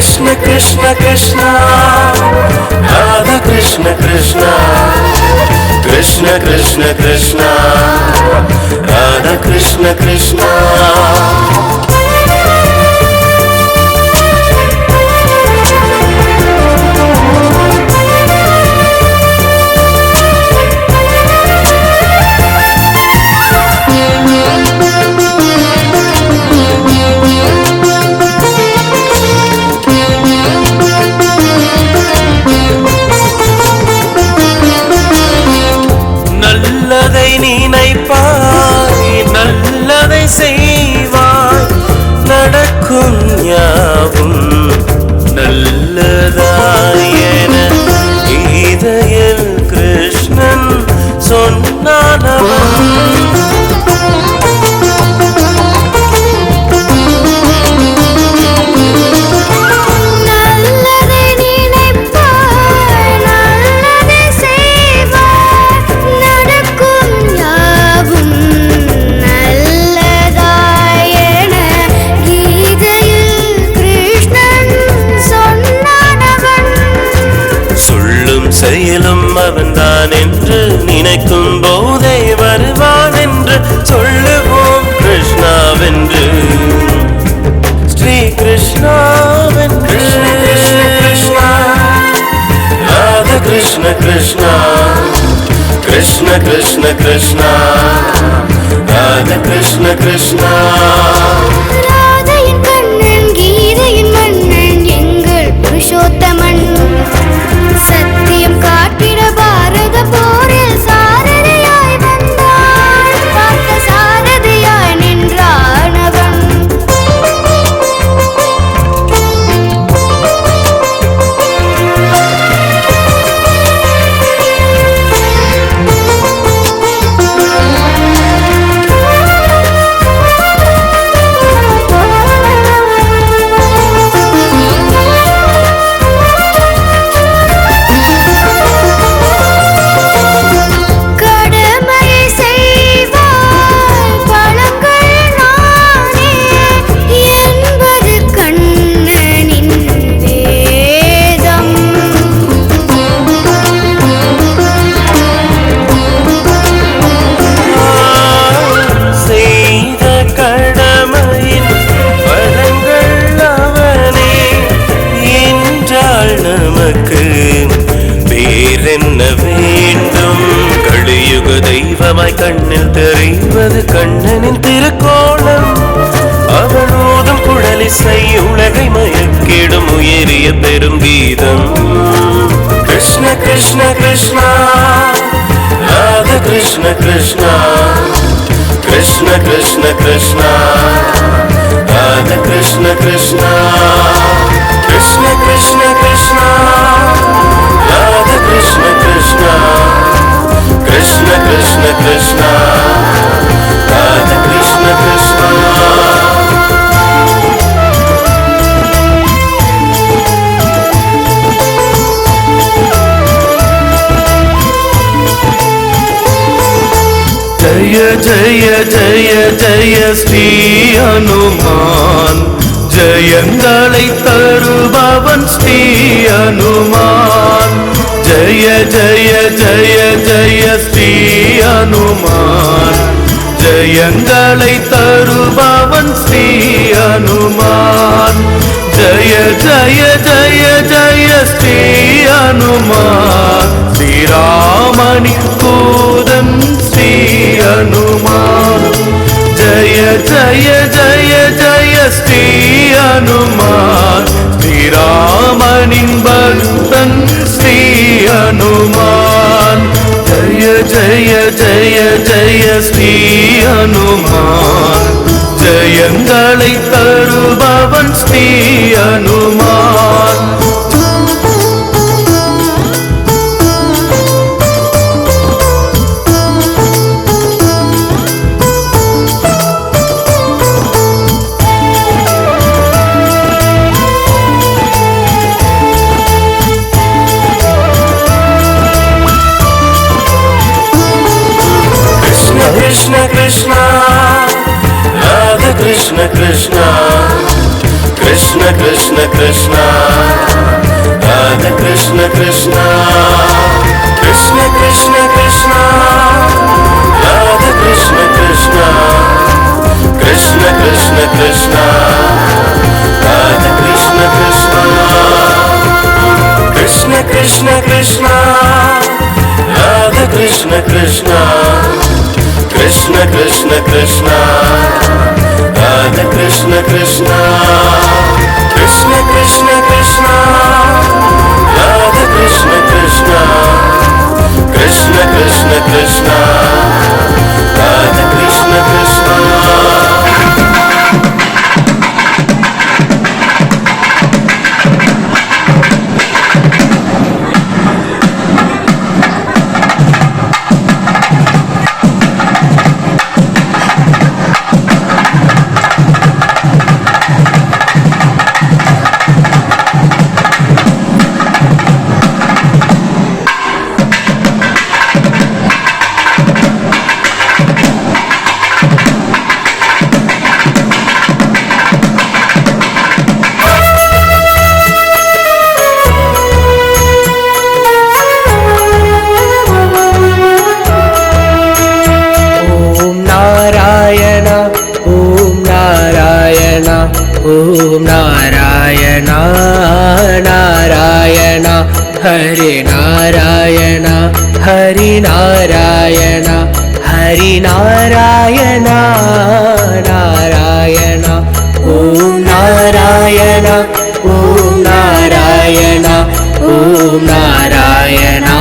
கிருஷ்ண கிருஷ்ண கிருஷ்ண ராதா கிருஷ்ண கிருஷ்ண கிருஷ்ண கிருஷ்ண கிருஷ்ண ராதா கிருஷ்ண கிருஷ்ண கிருஷ்ண கிருஷ்ணா கிருஷ்ண கிருஷ்ண. கிருஷ்ணா ராத கிருஷ்ண கிருஷ்ணா. ராதையின் கண்ணன் கீதையின் மன்னன் எங்கள் புருஷோத்தமன். சத்தியம் காட்டிட பாரத தெய்வமாய் கண்ணில் தெரிவது கண்ணனின் திருக்கோணம். அவன் ஊதும் குழலிசை உலகை மயக்கிடும் உயரிய பெரும் கீதம். கிருஷ்ண கிருஷ்ண கிருஷ்ணா ராத கிருஷ்ண கிருஷ்ணா கிருஷ்ண கிருஷ்ண கிருஷ்ணா ராத கிருஷ்ண கிருஷ்ணா கிருஷ்ண கிருஷ்ண ஜய ஸ்ரீ அனுமான். ஜெயங்களை தருபவன் ஸ்ரீ அனுமான். ஜய ஜய ஜய ஜய ஸ்ரீ அனுமான். ஜெயங்களை தருபவன் ஸ்ரீ அனுமான். ஜய ஜய ஜய ஜய ஸ்ரீ அனுமான். ஸ்ரீராமணி கூதன் ஸ்ரீ அனுமான். ஜய ஜய ஜய ஸ்ரீ அனுமான் ஸ்ரீராமனின் பக்தன் ஸ்ரீ அனுமான் ஜய ஜய ஜய ஜய Sri Hanuman ஜயங்களை தருபவன் Sri Hanuman Krishna Krishna Krishna Krishna Krishna Radha Krishna Krishna Krishna Krishna Krishna Radha Krishna Krishna Krishna Krishna Krishna Radha Krishna Krishna Krishna Krishna Krishna Radha Krishna Krishna Krishna Krishna Krishna Radha Krishna Krishna. Krishna Krishna Krishna. Radha Krishna Krishna. Krishna Krishna Krishna Narayana Hari Narayana Hari Narayana Narayana ஓம் நாராயணா ஓம் நாராயணா ஓம் நாராயணா.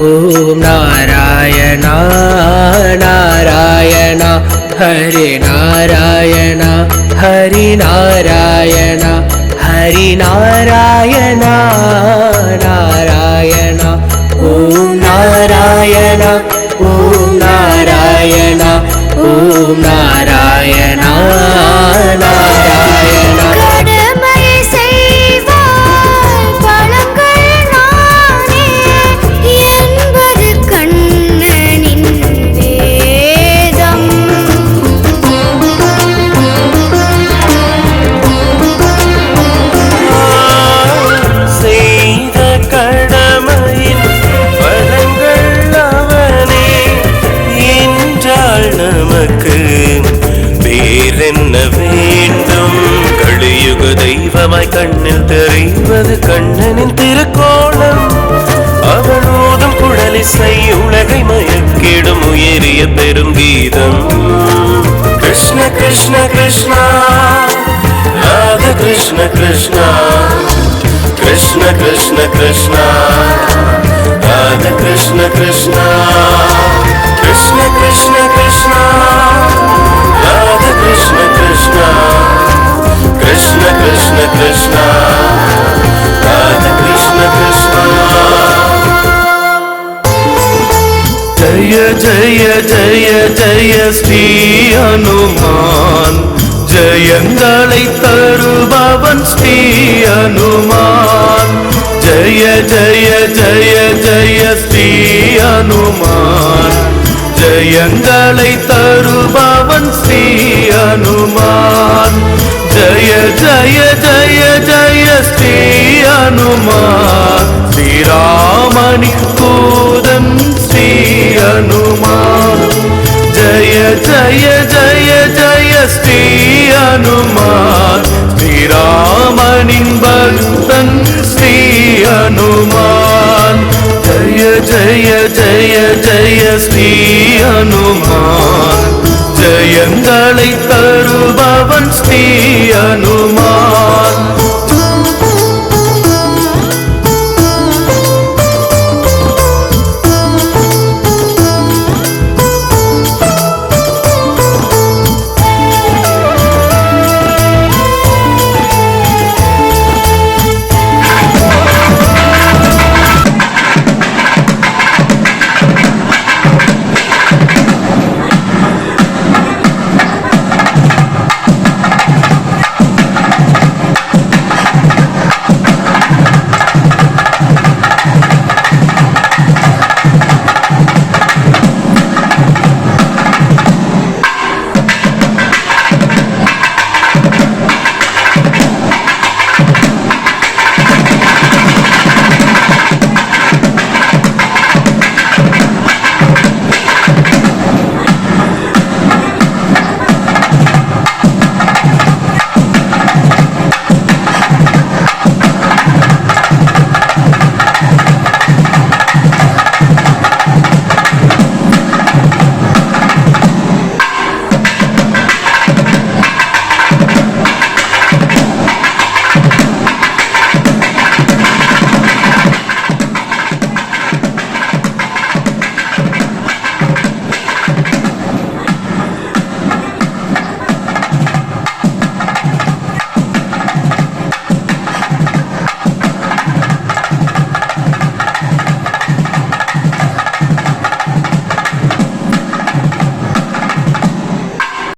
ॐ नारायण नारायण हरि नारायण हरि नारायण हरि नारायण नारायण ॐ नारायण ॐ नारायण ॐ नारायण உனக்கு வேறென்ன வேண்டும்? கழியுக தெய்வமாய் கண்ணில் தெரிவது கண்ணனின் திருக்கோணம் அவனோதும் குழலிசை உலகை மயக்கிடும் உயரிய பெரும் கீதம். கிருஷ்ண கிருஷ்ண கிருஷ்ணா ராத கிருஷ்ண கிருஷ்ணா கிருஷ்ண கிருஷ்ண கிருஷ்ணா. ஜெயங்களை தருபவன் ஸ்ரீ அனுமான். ஜய ஜய ஜய ஜய ஸ்ரீ அனுமான். ஜெயங்களை தருபவன் ஸ்ரீ அனுமான். ஜய ஜய ஜய ஜய ஸ்ரீ அனுமான். ஸ்ரீராமணி கூதன் ஸ்ரீ அனுமான். ஜய ஜய ஜய ஜய ஸ்ரீ அனுமான். ஸ்ரீராமனின் பக்தன் ஸ்ரீ அனுமான். ஜய ஜய ஜய ஜய ஸ்ரீ அனுமான். ஜயங்களை தருபவன் ஸ்ரீ அனுமான்.